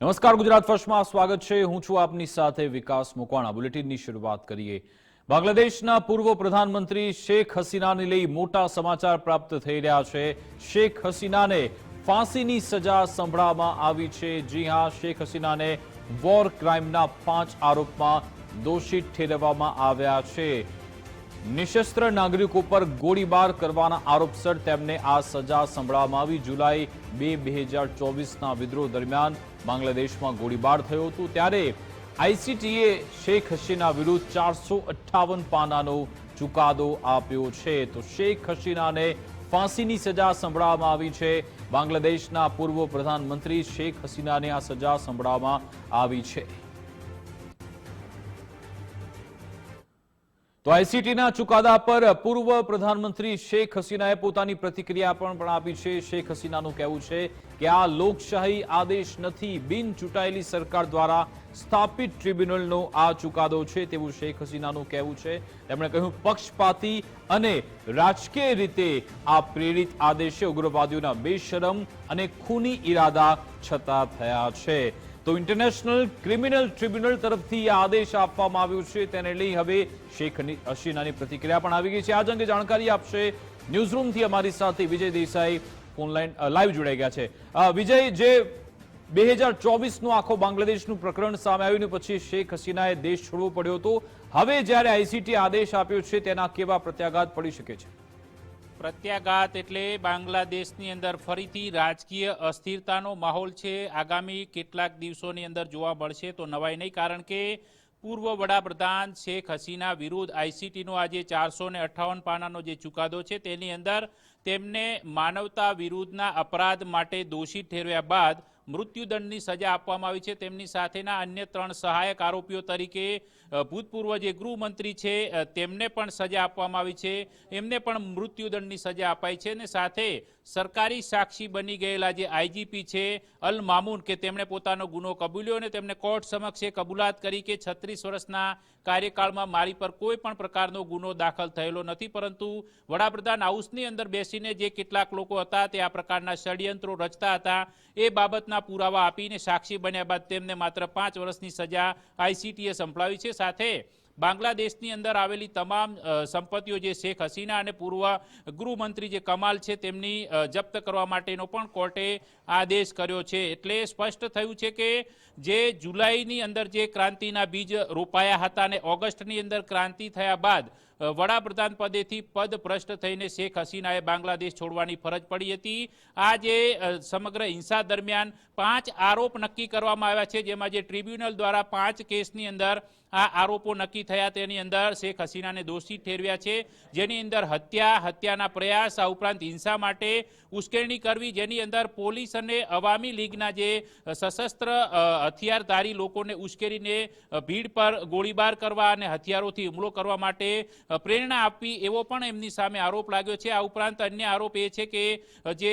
નમસ્કાર, ગુજરાત ફર્સ્ટમાં સ્વાગત છે. હું છું આપની સાથે વિકાસ મુકવાણા. બુલેટિનની શરૂઆત કરીએ. બાંગ્લાદેશના પૂર્વ પ્રધાનમંત્રી શેખ હસીનાને લઈ મોટા સમાચાર પ્રાપ્ત થઈ રહ્યા છે. શેખ હસીનાને ફાંસીની સજા સંભળાવવામાં આવી છે. જી હા, શેખ હસીનાને વોર ક્રાઇમના પાંચ આરોપમાં દોષિત ઠેરવવામાં આવ્યા છે. નિશસ્ત્ર નાગરિકો પર ગોળીબાર કરવાના આરોપસર તેમને આ સજા સંભળાવવામાં આવી. જુલાઈ બે બે હજાર ચોવીસના વિદ્રોહ દરમિયાન બાંગ્લાદેશમાં ગોળીબાર થયો હતો. ત્યારે આઈસીટીએ શેખ હસીના વિરુદ્ધ ચારસો અઠ્ઠાવન પાનાનો ચુકાદો આપ્યો છે. તો શેખ હસીનાને ફાંસીની સજા સંભળાવવામાં આવી છે. બાંગ્લાદેશના પૂર્વ પ્રધાનમંત્રી શેખ હસીનાને આ સજા સંભળાવવામાં આવી છે. તો આઈસીટીના ચુકાદા પર પૂર્વ પ્રધાનમંત્રી શેખ હસીનાએ પોતાની પ્રતિક્રિયા પણ આપી છે. શેખ હસીનાનું કહેવું છે કે આ લોકશાહી આદેશ નથી. બિન ચૂંટાયેલી સરકાર દ્વારા સ્થાપિત ટ્રિબ્યુનલનો આ ચુકાદો છે તેવું શેખ હસીનાનું કહેવું છે. તેમણે કહ્યું, પક્ષપાતી અને રાજકીય રીતે આ પ્રેરિત આદેશે ઉગ્રવાદીઓના બેશરમ અને ખૂની ઈરાદા છતાં થયા છે. તો ઇન્ટરનેશનલ ક્રિમિનલ ટ્રિબ્યુનલ તરફથી આ આદેશ આપવામાં આવ્યો છે. તેને લઈ હવે શેખ હસીનાની પ્રતિક્રિયા પણ આવી ગઈ છે. આજ અંગે જાણકારી આપશે ન્યૂઝરૂમથી અમારી સાથે વિજય દેસાઈ ઓનલાઈન લાઈવ જોડાઈ ગયા છે. વિજય, જે બે હજાર ચોવીસનું આખો બાંગ્લાદેશનું પ્રકરણ સામે આવ્યું પછી શેખ હસીનાએ દેશ છોડવો પડ્યો હતો. હવે જ્યારે આઈસીટી આદેશ આપ્યો છે, તેના કેવા પ્રત્યાઘાત પડી શકે છે? પ્રત્યાઘાત એટલે બાંગ્લાદેશની અંદર ફરીથી રાજકીય અસ્થિરતાનો માહોલ છે. આગામી કેટલાક દિવસોની અંદર જોવા મળશે તો નવાઈ નહીં, કારણ કે પૂર્વ વડાપ્રધાન શેખ હસીના વિરુદ્ધ આઈસીટીનો આજે ચારસો ને અઠ્ઠાવન પાનાનો જે ચુકાદો છે, તેની અંદર તેમને માનવતા વિરુદ્ધના અપરાધ માટે દોષિત ઠેરવ્યા બાદ મૃત્યુદંડની સજા આપવામાં આવી છે. તેમની સાથેના અન્ય ત્રણ સહાયક આરોપીઓ તરીકે ભૂતપૂર્વ જે ગૃહમંત્રી છે તેમને પણ સજા આપવામાં આવી છે. એમને પણ મૃત્યુદંડની સજા અપાઈ છે અને સાથે સરકારી સાક્ષી બની ગયેલા જે આઈજીપી છે, અલ મામૂન, કે તેમણે પોતાનો ગુનો કબૂલ્યો અને તેમને કોર્ટ સમક્ષ એ કબૂલાત કરી કે છત્રીસ વર્ષના કાર્યકાળમાં મારી પર કોઈ પણ પ્રકારનો ગુનો દાખલ થયેલો નથી, પરંતુ વડાપ્રધાન હાઉસની અંદર બેસીને જે કેટલાક લોકો હતા તે આ પ્રકારના ષડયંત્રો રચતા હતા, એ બાબતના પુરાવા આપીને સાક્ષી બન્યા બાદ તેમને માત્ર પાંચ વર્ષની સજા આઈસીટીએ સંભળાવી છે. સાથે બાંગ્લાદેશની અંદર આવેલી તમામ સંપત્તિઓ જે શેખ હસીના અને પૂર્વ ગૃહમંત્રી જે કમાલ છે તેમની જપ્ત કરવા માટેનો પણ કોર્ટે આદેશ કર્યો છે. એટલે સ્પષ્ટ થયું છે કે જે જુલાઈની અંદર જે ક્રાંતિના બીજ રોપાયા હતા અને ઓગસ્ટની અંદર ક્રાંતિ થયા બાદ વડાપ્રધાન પદેથી પદ ભ્રષ્ટ થઈને શેખ હસીનાએ બાંગ્લાદેશ છોડવાની ફરજ પડી હતી. આ જે સમગ્ર હિંસા દરમિયાન પાંચ આરોપ નક્કી કરવામાં આવ્યા છે. જેમાં જે ટ્રિબ્યુનલ દ્વારા પાંચ કેસની અંદર આ આરોપો નક્કી થયા, તેની અંદર શેખ હસીનાને દોષી ઠેરવ્યા છે. જેની અંદર હત્યા, હત્યાના પ્રયાસ, આ ઉપરાંત હિંસા માટે ઉશ્કેરણી કરવી, જેની અંદર પોલીસ અને અવામી લીગના જે સશસ્ત્ર હથિયારધારી લોકોને ઉશ્કેરીને ભીડ પર ગોળીબાર કરવા અને હથિયારોથી હુમલો કરવા માટે પ્રેરણા આપવી એવો પણ એમની સામે આરોપ લાગ્યો છે. આ ઉપરાંત અન્ય આરોપ એ છે કે જે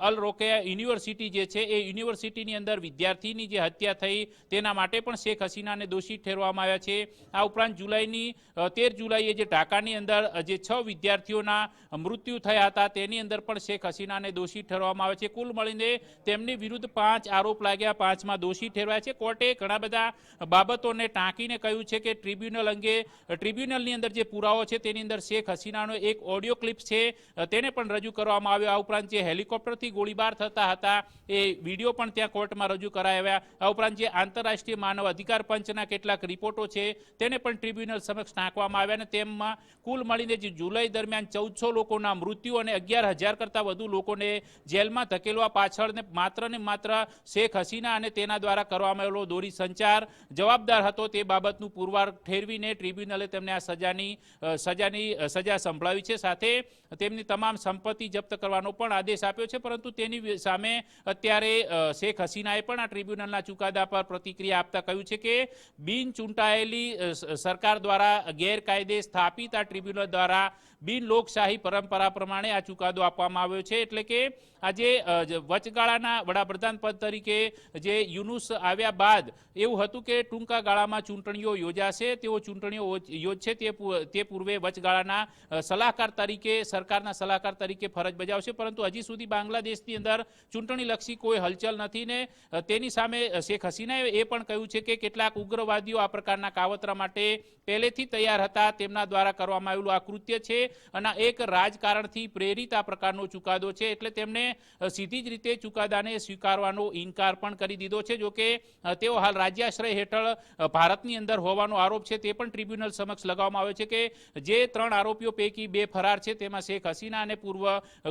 અલ રોકેયા યુનિવર્સિટી જે છે એ યુનિવર્સિટીની અંદર વિદ્યાર્થીની જે હત્યા થઈ તેના માટે પણ શેખ હસીનાને દોષિત ઠેરવામાં આવ્યા છે. આ ઉપરાંત જુલાઈની તેર જુલાઈએ જે ઢાકાની અંદર જે છ વિદ્યાર્થીઓના મૃત્યુ થયા હતા તેની અંદર પણ શેખ હસીનાને દોષી ઠેરવામાં આવે છે. કુલ મળીને તેમની વિરુદ્ધ પાંચ આરોપ લાગ્યા. પાંચમાં દોષી ઠેરવાયા છે. કોર્ટે ઘણા બધા બાબતોને ટાંકીને કહ્યું છે કે, ટ્રિબ્યુનલ અંગે ટ્રિબ્યુનલની અંદર જે પુરાવો છે, તેની અંદર શેખ હસીનાનો એક ઓડિયો ક્લિપ છે. તેને પણ રજૂ કરવામાં આવ્યો. આ ઉપરાંત જે હેલિકોપ્ટરથી ગોળીબાર થતા હતા, એ વીડિયો પણ ત્યાં કોર્ટમાં રજૂ કરાવ્યા આ ઉપરાંત જે આંતરરાષ્ટ્રીય માનવ અધિકાર પંચના કેટલાક રિપોર્ટો છે, તેને પણ ટ્રિબ્યુનલ સમક્ષ નાખવામાં આવ્યા અને તેમાં કુલ મળીને જે જુલાઈ દરમિયાન ચૌદસો લોકોના મૃત્યુ અને અગિયાર હજાર કરતાં વધુ લોકોને જેલમાં ધકેલવા પાછળ ને માત્ર ને માત્ર શેખ હસીના અને તેના દ્વારા કરવામાં આવેલો દોરી સંચાર જવાબદાર હતો તે બાબતનું પુરવાર ઠેરવીને ટ્રિબ્યુનલે તેમને આ સજાની સજાની સજા સંભળાવી છે. સાથે તેમની તમામ સંપત્તિ જપ્ત કરવાનો પણ આદેશ આપ્યો છે. પરંતુ તેની સામે અત્યારે શેખ હસીનાએ પણ આ ટ્રિબ્યુનલના ચુકાદા પર પ્રતિક્રિયા આપતા કહ્યું છે કે બિન ચૂંટાયેલી સરકાર દ્વારા ગેરકાયદે સ્થાપિત આ ટ્રિબ્યુનલ દ્વારા બિન લોકશાહી પરંપરા પ્રમાણે આ ચુકાદો આપવામાં આવ્યો છે. એટલે કે આજે વચગાળાના વડાપ્રધાન પદ તરીકે જે યુનુસ આવ્યા બાદ એવું હતું કે ટૂંકા ગાળામાં ચૂંટણીઓ યોજાશે, તેઓ ચૂંટણીઓ યોજશે, તે તે પૂર્વે વચગાળાના સલાહકાર તરીકે, સરકારના સલાહકાર તરીકે ફરજ બજાવશે. પરંતુ હજી સુધી બાંગ્લાદેશની અંદર ચૂંટણીલક્ષી કોઈ હલચલ નથી ને તેની સામે શેખ હસીનાએ એ પણ કહ્યું છે કે કેટલાક ઉગ્રવાદીઓ આ પ્રકારના કાવતરા માટે પહેલેથી તૈયાર હતા. તેમના દ્વારા કરવામાં આવેલું આ કૃત્ય છે. અને એક રાજકારણથી પ્રેરિત આ પ્રકારનો ચુકાદો છે. એટલે તેમણે સીધી જ રીતે ચુકાદાને સ્વીકારવાનો ઇનકાર પણ કરી દીધો છે. જોકે તેઓ હાલ રાજ્યાશ્રય હેઠળ ભારતની અંદર હોવાનો આરોપ છે. તે પણ ટ્રિબ્યુનલ સમક્ષ લગાવવામાં આવ્યો છે કે જે ત્રણ આરોપીઓ પૈકી બે ફરાર છે. તેમાં શેખ હસીના અને પૂર્વ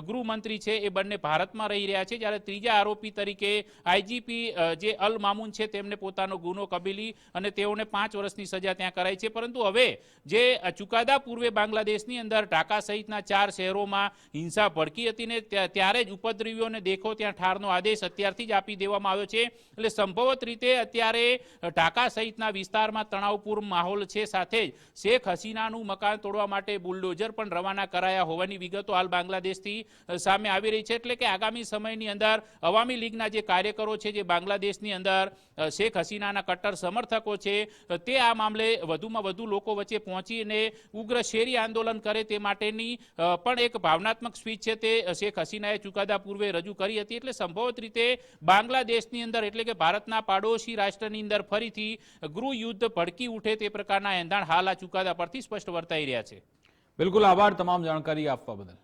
ગૃહમંત્રી છે. એ બંને ભારતમાં રહી રહ્યા છે. જ્યારે ત્રીજા આરોપી તરીકે આઈજીપી જે અલ મામૂન છે, તેમને પોતાનો ગુનો કબીલી અને તેઓને પાંચ વર્ષની સજા ત્યાં કરાઈ છે. પરંતુ હવે જે ચુકાદા પૂર્વે બાંગ્લાદેશની અંદર ઢાકા સહિતના ચાર શહેરોમાં હિંસા ભડકી હતી ને ત્યારે જ ઉપદ્રવીઓને દેખો ત્યાં ઠારનો આદેશ અત્યારથી જ આપી દેવામાં આવ્યો છે. એટલે સંભવત રીતે અત્યારે ઢાકા સહિતના વિસ્તારમાં તણાવપૂર્ણ માહોલ છે. સાથે જ શેખ હસીનાનું મકાન તોડવા માટે બુલડોઝર પણ રવાના કરાયા હોવાની વિગતો હાલ બાંગ્લાદેશથી સામે આવી રહી છે. એટલે કે આગામી સમયની અંદર અવામી લીગના જે કાર્યકરો છે, જે બાંગ્લાદેશની અંદર શેખ હસીનાના કટ્ટર સમર્થકો છે તે આ મામલે વધુમાં વધુ લોકો વચ્ચે પહોંચીને ઉગ્ર શેરી આંદોલન કરે તે માટેની પણ એક ભાવનાત્મક સ્પીચ છે તે શેખ હસીનાએ ચુકાદા પૂર્વે રજૂ કરી હતી. એટલે સંભવત રીતે બાંગ્લાદેશની અંદર, એટલે કે ભારતના પાડોશી રાષ્ટ્રની અંદર ફરીથી ગૃહ યુદ્ધ ભડકી ઉઠે તે પ્રકારના એંધાણ હાલ આ ચુકાદા પરથી સ્પષ્ટ વર્તાઈ રહ્યા છે. બિલકુલ આભાર તમામ જાણકારી આપવા બદલ.